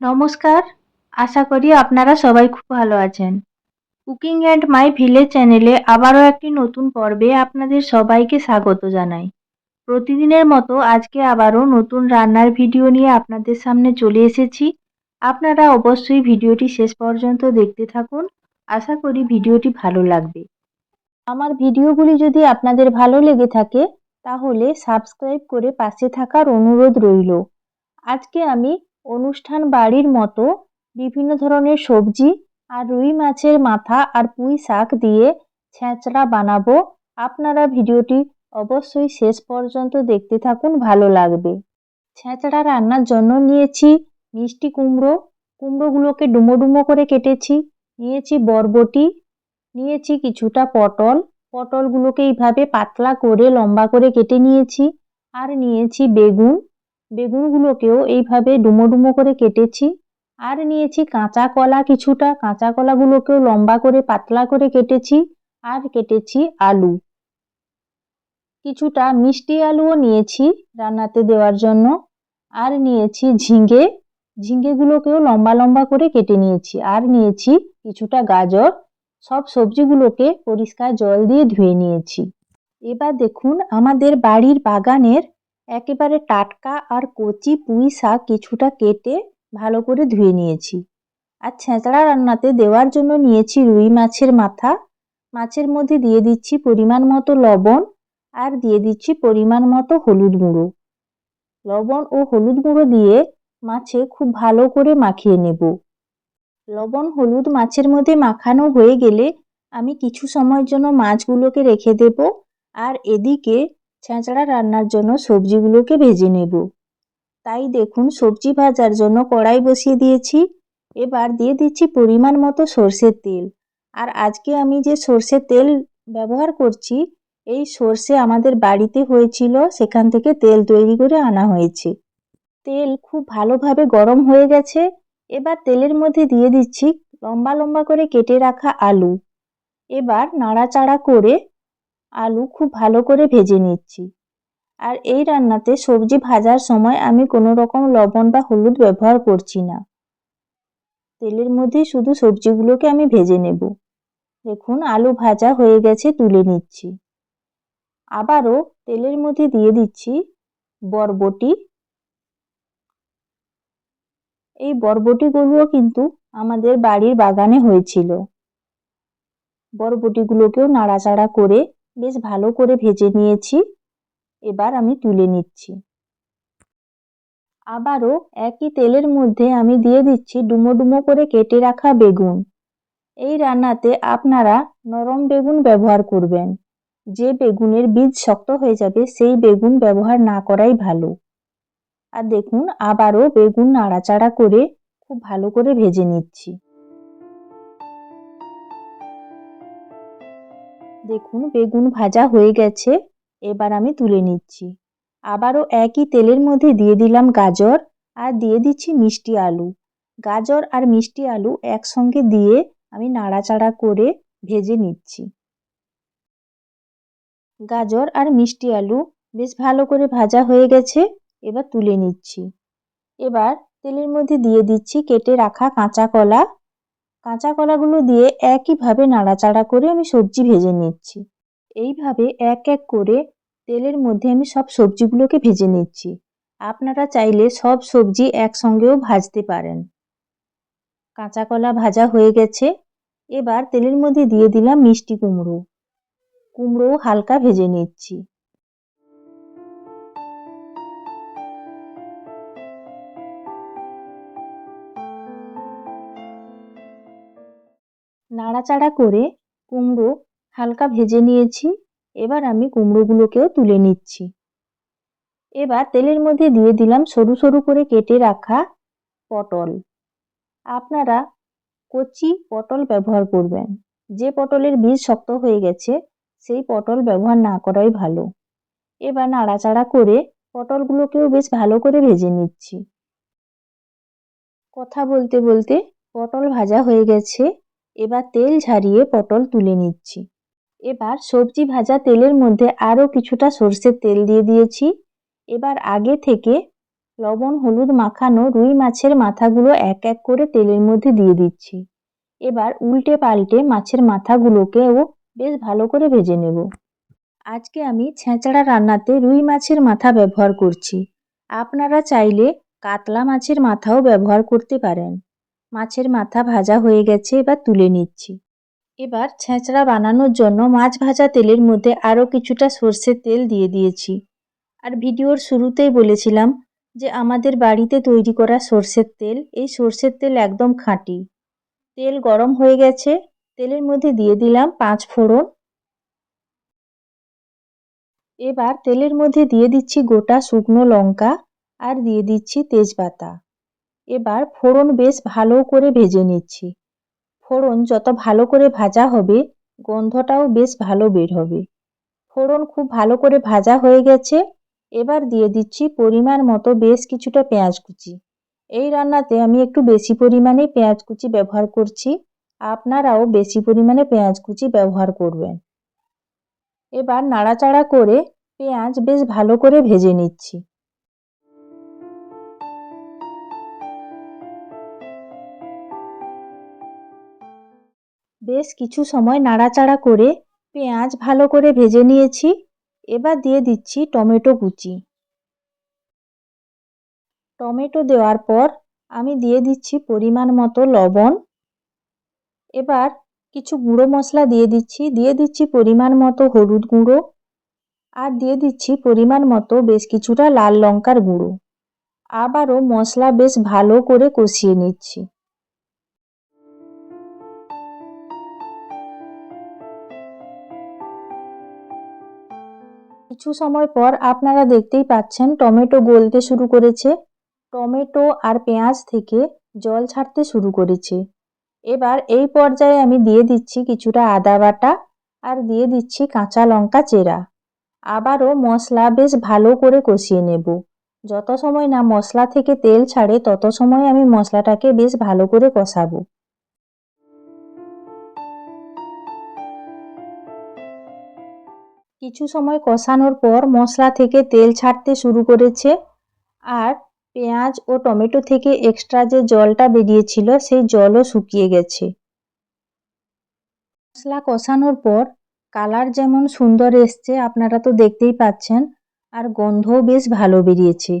নমস্কার। আশা করি আপনারা সবাই খুব ভালো আছেন। কুকিং অ্যান্ড মাই ভিলেজ চ্যানেলে আবারও একটি নতুন পর্বে আপনাদের সবাইকে স্বাগত জানাই। প্রতিদিনের মতো আজকে আবারও নতুন রান্নার ভিডিও নিয়ে আপনাদের সামনে চলে এসেছি। আপনারা অবশ্যই ভিডিওটি শেষ পর্যন্ত দেখতে থাকুন। আশা করি ভিডিওটি ভালো লাগবে। আমার ভিডিওগুলি যদি আপনাদের ভালো লেগে থাকে, তাহলে সাবস্ক্রাইব করে পাশে থাকার অনুরোধ রইল। আজকে আমি অনুষ্ঠান বাড়ির মতো বিভিন্ন ধরনের সবজি আর রুই মাছের মাথা আর পুঁই শাক দিয়ে ছেঁচড়া বানাবো। আপনারা ভিডিওটি অবশ্যই শেষ পর্যন্ত দেখতে থাকুন, ভালো লাগবে। ছেঁচড়া রান্নার জন্য নিয়েছি মিষ্টি কুমড়ো। কুমড়োগুলোকে ডুমো ডুমো করে কেটেছি। নিয়েছি বরবটি। নিয়েছি কিছুটা পটল। পটলগুলোকে এইভাবে পাতলা করে লম্বা করে কেটে নিয়েছি। আর নিয়েছি বেগুন। বেগুনগুলোকেও এইভাবে ডুমো ডুমো করে কেটেছি আর নিয়েছি কাঁচা কলা কিছুটা। কাঁচা কলাগুলোকেও লম্বা করে, পাতলা করে কেটেছি আর কেটেছি আলু। কিছুটা মিষ্টি আলুও নিয়েছি রান্নাতে দেওয়ার জন্য। আর নিয়েছি ঝিঙে। ঝিঙেগুলোকেও লম্বা লম্বা করে কেটে নিয়েছি। আর নিয়েছি কিছুটা গাজর। সব সবজিগুলোকে পরিষ্কার জল দিয়ে ধুয়ে নিয়েছি। এবার দেখুন আমাদের বাড়ির বাগানের একেবারে টাটকা আর কচি পুঁই শাক কিছুটা কেটে ভালো করে ধুয়ে নিয়েছি। আর ছেঁচড়া রান্নাতে দেওয়ার জন্য নিয়েছি রুই মাছের মাথা। মাছের মধ্যে দিয়ে দিচ্ছি পরিমাণ মতো লবণ আর দিয়ে দিচ্ছি পরিমাণ মতো হলুদ গুঁড়ো। লবণ ও হলুদ গুঁড়ো দিয়ে মাছে খুব ভালো করে মাখিয়ে নেব। লবণ হলুদ মাছের মধ্যে মাখানো হয়ে গেলে আমি কিছু সময়ের জন্য মাছগুলোকে রেখে দেব। আর এদিকে ছেঁচড়া রান্নার জন্য সবজিগুলোকে ভেজে নেব। তাই দেখুন, সবজি ভাজার জন্য কড়াই বসিয়ে দিয়েছি। এবার দিয়ে দিচ্ছি পরিমাণ মতো সর্ষের তেল। আর আজকে আমি যে সর্ষের তেল ব্যবহার করছি, এই সর্ষে আমাদের বাড়িতে হয়েছিল, সেখান থেকে তেল তৈরি করে আনা হয়েছে। তেল খুব ভালোভাবে গরম হয়ে গেছে। এবার তেলের মধ্যে দিয়ে দিচ্ছি লম্বা লম্বা করে কেটে রাখা আলু। এবার নাড়াচাড়া করে আলু খুব ভালো করে ভেজে নিচ্ছি। আর এই রান্নাতে সবজি ভাজার সময় আমি কোনো রকম লবণ বা হলুদ ব্যবহার করছি না। তেলের মধ্যেই শুধু সবজিগুলোকে আমি ভেজে নেব। দেখুন, আলু ভাজা হয়ে গেছে, তুলে নিচ্ছি। আবারও তেলের মধ্যে দিয়ে দিচ্ছি বরবটি। এই বরবটিগুলোও কিন্তু আমাদের বাড়ির বাগানে হয়েছিল। বরবটিগুলোকেও নাড়াচাড়া করে বেশ ভালো করে ভেজে নিয়েছি। এবার আমি তুলে নিচ্ছি। আবারও একই তেলের মধ্যে আমি দিয়ে দিচ্ছি ডুমো ডুমো করে কেটে রাখা বেগুন। এই রান্নাতে আপনারা নরম বেগুন ব্যবহার করবেন। যে বেগুনের বীজ শক্ত হয়ে যাবে সেই বেগুন ব্যবহার না করাই ভালো। আর দেখুন, আবারও বেগুন নাড়াচাড়া করে খুব ভালো করে ভেজে নিচ্ছি। দেখুন, বেগুন ভাজা হয়ে গেছে। এবার আমি তুলে নিচ্ছি। আবারও একই তেলের মধ্যে দিয়ে দিলাম গাজর আর দিয়ে দিচ্ছি মিষ্টি আলু। গাজর আর মিষ্টি আলু একসঙ্গে দিয়ে আমি নাড়াচাড়া করে ভেজে নিচ্ছি। গাজর আর মিষ্টি আলু বেশ ভালো করে ভাজা হয়ে গেছে, এবার তুলে নিচ্ছি। এবার তেলের মধ্যে দিয়ে দিচ্ছি কেটে রাখা কাঁচা কলা কাঁচা কলাগুলো দিয়ে একইভাবে নাড়াচাড়া করে আমি সবজি ভেজে নিচ্ছি। এইভাবে এক এক করে তেলের মধ্যে আমি সব সবজিগুলোকে ভেজে নিচ্ছি। আপনারা চাইলে সব সবজি একসঙ্গেও ভাজতে পারেন। কাঁচা কলা ভাজা হয়ে গেছে। এবার তেলের মধ্যে দিয়ে দিলাম মিষ্টি কুমড়ো। কুমড়োও হালকা ভেজে নিচ্ছি। নাড়াচাড়া করে কুমড়ো হালকা ভেজে নিয়েছি। এবার আমি কুমড়োগুলোকেও তুলে নিচ্ছি। এবার তেলের মধ্যে দিয়ে দিলাম সরু সরু করে কেটে রাখা পটল। আপনারা কচি পটল ব্যবহার করবেন। যে পটলের বীজ শক্ত হয়ে গেছে, সেই পটল ব্যবহার না করাই ভালো। এবার নাড়াচাড়া করে পটলগুলোকেও বেশ ভালো করে ভেজে নিচ্ছি। কথা বলতে বলতে পটল ভাজা হয়ে গেছে। এবার তেল ঝারিয়ে পটল তুলে নিচ্ছি। এবার সবজি ভাজা তেলের মধ্যে আরও কিছুটা সর্ষের তেল দিয়ে দিয়েছি। এবার আগে থেকে লবণ, হলুদ মাখানো রুই মাছের মাথাগুলো এক এক করে তেলের মধ্যে দিয়ে দিচ্ছি। এবার উল্টে পাল্টে মাছের মাথাগুলোকেও বেশ ভালো করে ভেজে নেব। আজকে আমি ছেঁচড়া রান্নাতে রুই মাছের মাথা ব্যবহার করছি। আপনারা চাইলে কাতলা মাছের মাথাও ব্যবহার করতে পারেন। মাছের মাথা ভাজা হয়ে গেছে, এবার তুলে নিচ্ছি। এবার ছেঁচড়া বানানোর জন্য মাছ ভাজা তেলের মধ্যে আরও কিছুটা সর্ষের তেল দিয়ে দিয়েছি। আর ভিডিওর শুরুতেই বলেছিলাম যে আমাদের বাড়িতে তৈরি করা সর্ষের তেল, এই সর্ষের তেল একদম খাঁটি। তেল গরম হয়ে গেছে, তেলের মধ্যে দিয়ে দিলাম পাঁচ ফোড়ন। এবার তেলের মধ্যে দিয়ে দিচ্ছি গোটা শুকনো লঙ্কা আর দিয়ে দিচ্ছি তেজপাতা। এবার ফোড়ন বেশ ভালো করে ভেজে নিচ্ছি। ফোড়ন যত ভালো করে ভাজা হবে, গন্ধটাও বেশ ভালো বের হবে। ফোড়ন খুব ভালো করে ভাজা হয়ে গেছে। এবার দিয়ে দিচ্ছি পরিমাণ মতো বেশ কিছুটা পেঁয়াজ কুচি। এই রান্নাতে আমি একটু বেশি পরিমাণে পেঁয়াজ কুচি ব্যবহার করছি। আপনারাও বেশি পরিমাণে পেঁয়াজ কুচি ব্যবহার করবেন। এবার নাড়াচাড়া করে পেঁয়াজ বেশ ভালো করে ভেজে নিচ্ছি। বেশ কিছু সময় নাড়াচাড়া করে পেঁয়াজ ভালো করে ভেজে নিয়েছি। এবার দিয়ে দিচ্ছি টমেটো কুচি। টমেটো দেওয়ার পর আমি দিয়ে দিচ্ছি পরিমাণ মতো লবণ। এবার কিছু গুঁড়ো মশলা দিয়ে দিচ্ছি দিয়ে দিচ্ছি পরিমাণ মতো হলুদ গুঁড়ো আর দিয়ে দিচ্ছি পরিমাণ মতো বেশ কিছুটা লাল লঙ্কার গুঁড়ো। আবারও মশলা বেশ ভালো করে কষিয়ে নিচ্ছি। কিছু সময় পর আপনারা দেখতেই পাচ্ছেন টমেটো গলতে শুরু করেছে। টমেটো আর পেঁয়াজ থেকে জল ছাড়তে শুরু করেছে। এবার এই পর্যায়ে আমি দিয়ে দিচ্ছি কিছুটা আদা বাটা আর দিয়ে দিচ্ছি কাঁচা লঙ্কা চেরা। আবারও মশলা বেশ ভালো করে কষিয়ে নেব। যত সময় না মশলা থেকে তেল ছাড়ে, তত সময় আমি মশলাটাকে বেশ ভালো করে কষাবো। কিছু সময় কষানোর পর মশলা থেকে তেল ছাড়তে শুরু করেছে আর পেঁয়াজ ও টমেটো থেকে এক্সট্রা যে জলটা বেরিয়েছিল, সেই জলও শুকিয়ে গেছে। মশলা কষানোর পর কালার যেমন সুন্দর এসছে, আপনারা তো দেখতেই পাচ্ছেন, আর গন্ধও বেশ ভালো বেরিয়েছে।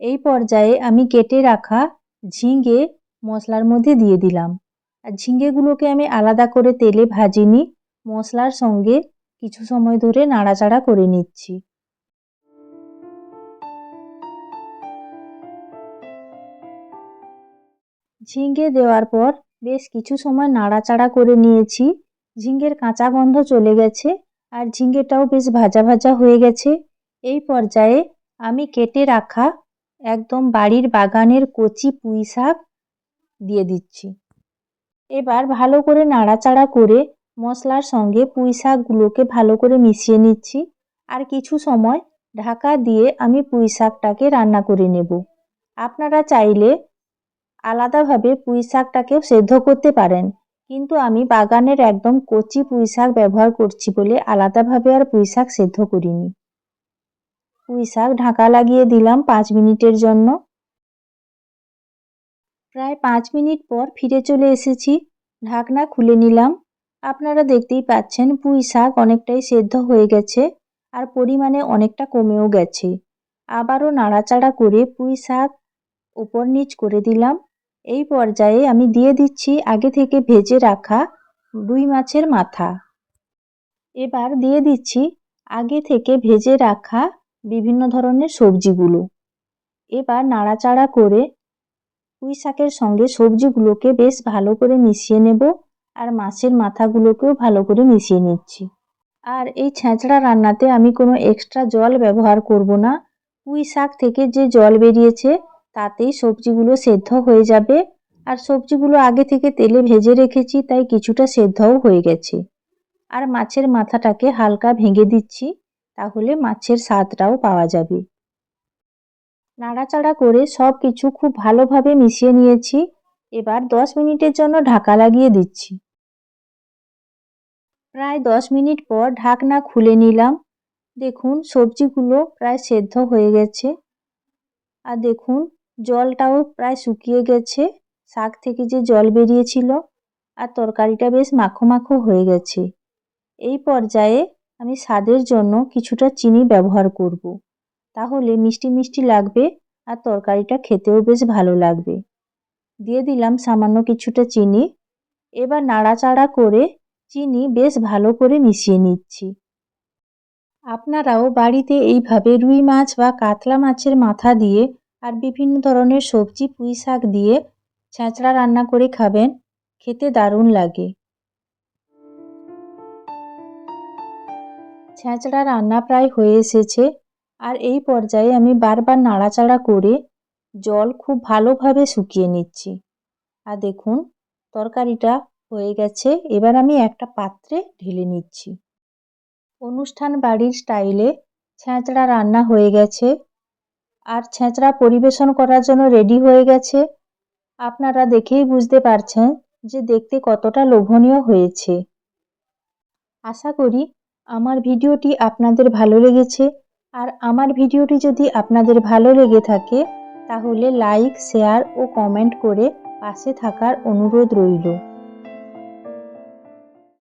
এই পর্যায়ে আমি কেটে রাখা ঝিঙে মশলার মধ্যে দিয়ে দিলাম। আর ঝিঙেগুলোকে আমি আলাদা করে তেলে ভাজিনি, মশলার সঙ্গে কিছু সময় ধরে নাড়াচাড়া করে নিচ্ছি। ঝিঙ্গে দেওয়ার পর বেশ কিছু সময় নাড়াচাড়া করে নিয়েছি। ঝিঙ্গের কাঁচা গন্ধ চলে গেছে আর ঝিঙ্গেটাও বেশ ভাজা ভাজা হয়ে গেছে। এই পর্যায়ে আমি কেটে রাখা একদম বাড়ির বাগানের কচি পুঁই শাক দিয়ে দিচ্ছি। এবার ভালো করে নাড়াচাড়া করে মশলার সঙ্গে পুঁই শাকগুলোকে ভালো করে মিশিয়ে নিচ্ছি। আর কিছু সময় ঢাকা দিয়ে আমি পুঁই শাকটাকে রান্না করে নেব। আপনারা চাইলে আলাদাভাবে পুঁই শাকটাকেও সেদ্ধ করতে পারেন, কিন্তু আমি বাগানের একদম কচি পুঁই শাক ব্যবহার করছি বলে আলাদাভাবে আর পুঁই শাক সেদ্ধ করিনি। পুঁই শাক ঢাকা লাগিয়ে দিলাম পাঁচ মিনিটের জন্য। প্রায় পাঁচ মিনিট পর ফিরে চলে এসেছি। ঢাকনা খুলে নিলাম। আপনারা দেখতেই পাচ্ছেন পুঁই শাক অনেকটাই সেদ্ধ হয়ে গেছে আর পরিমাণে অনেকটা কমেও গেছে। আবারও নাড়াচাড়া করে পুঁই শাক উপর নিচ করে দিলাম। এই পর্যায়ে আমি দিয়ে দিচ্ছি আগে থেকে ভেজে রাখা রুই মাছের মাথা। এবার দিয়ে দিচ্ছি আগে থেকে ভেজে রাখা বিভিন্ন ধরনের সবজিগুলো। এবার নাড়াচাড়া করে পুঁই শাকের সঙ্গে সবজিগুলোকে বেশ ভালো করে মিশিয়ে নেব। আর মাছের মাথাগুলোকেও ভালো করে মিশিয়ে নিচ্ছি। আর এই ছেঁচড়া রান্নাতে আমি কোনো এক্সট্রা জল ব্যবহার করব না। পুঁই শাক থেকে যে জল বেরিয়েছে, তাতেই সবজিগুলো সেদ্ধ হয়ে যাবে। আর সবজিগুলো আগে থেকে তেলে ভেজে রেখেছি, তাই কিছুটা সেদ্ধও হয়ে গেছে। আর মাছের মাথাটাকে হালকা ভেঙে দিচ্ছি, তাহলে মাছের স্বাদটাও পাওয়া যাবে। নাড়াচাড়া করে সব কিছু খুব ভালোভাবে মিশিয়ে নিয়েছি। এবার দশ মিনিটের জন্য ঢাকা লাগিয়ে দিচ্ছি। প্রায় দশ মিনিট পর ঢাকনা খুলে নিলাম। দেখুন, সবজিগুলো প্রায় সেদ্ধ হয়ে গেছে। আর দেখুন, জলটাও প্রায় শুকিয়ে গেছে। শাক থেকে যে জল বেরিয়েছিল আর তরকারিটা বেশ মাখো মাখো হয়ে গেছে। এই পর্যায়ে আমি স্বাদের জন্য কিছুটা চিনি ব্যবহার করব। তাহলে মিষ্টি মিষ্টি লাগবে আর তরকারিটা খেতেও বেশ ভালো লাগবে। দিয়ে দিলাম সামান্য কিছুটা চিনি। এবার নাড়াচাড়া করে চিনি বেশ ভালো করে মিশিয়ে নিচ্ছি। আপনারাও বাড়িতে এইভাবে রুই মাছ বা কাতলা মাছের মাথা দিয়ে আর বিভিন্ন ধরনের সবজি, পুঁই শাক দিয়ে ছ্যাঁচড়া রান্না করে খাবেন, খেতে দারুণ লাগে। ছ্যাঁচড়া রান্না প্রায় হয়ে এসেছে আর এই পর্যায়ে আমি বারবার নাড়াচাড়া করে জল খুব ভালোভাবে শুকিয়ে নিচ্ছি। আর দেখুন, তরকারিটা হয়ে গেছে। এবার আমি একটা পাত্রে ঢেলে নিচ্ছি। অনুষ্ঠান বাড়ির স্টাইলে ছ্যাঁচড়া রান্না হয়ে গেছে। আর ছ্যাঁচড়া পরিবেশন করার জন্য রেডি হয়ে গেছে। আপনারা দেখেই বুঝতে পারছেন যে দেখতে কতটা লোভনীয় হয়েছে। আশা করি আমার ভিডিওটি আপনাদের ভালো লেগেছে। আর আমার ভিডিওটি যদি আপনাদের ভালো লেগে থাকে, তাহলে লাইক শেয়ার ও কমেন্ট করে পাশে থাকার অনুরোধ রইল।